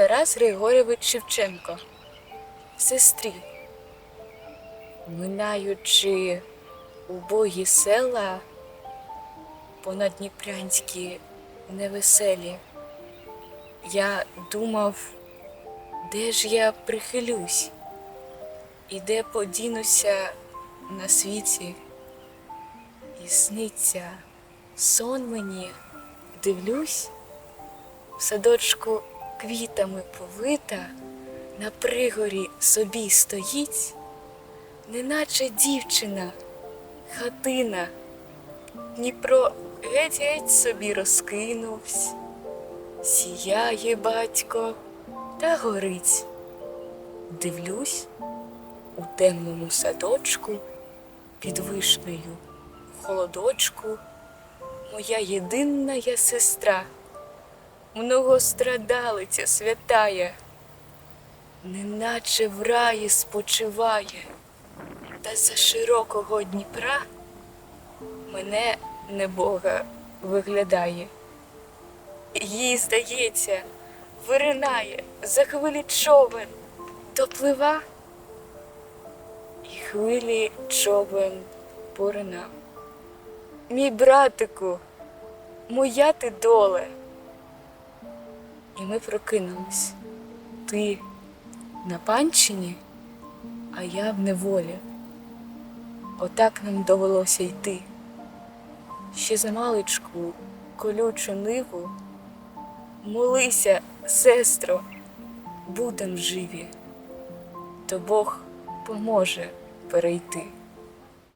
Тарас Григорьович Шевченко, сестрі. Минаючи убогі села, понадніпрянські невеселі, я думав, де ж я прихилюсь, і де подінуся на світі, і сниться сон мені, дивлюсь, в садочку квітами повита, на пригорі собі стоїть, неначе дівчина, хатина, Дніпро геть-геть собі розкинувсь, сіяє батько та горить. Дивлюсь у темному садочку під вишнею в холодочку моя єдина сестра, многострадалиця святая, неначе в раї спочиває, та за широкого Дніпра мене небога виглядає. Їй, здається, виринає за хвилі човен, доплива, і хвилі човен поринав. Мій братику, моя ти доле. І ми прокинулись. Ти на панчині, а я в неволі. Отак нам довелося йти. Ще за маличку колючу ниву. Молися, сестро, будем живі, то Бог поможе перейти.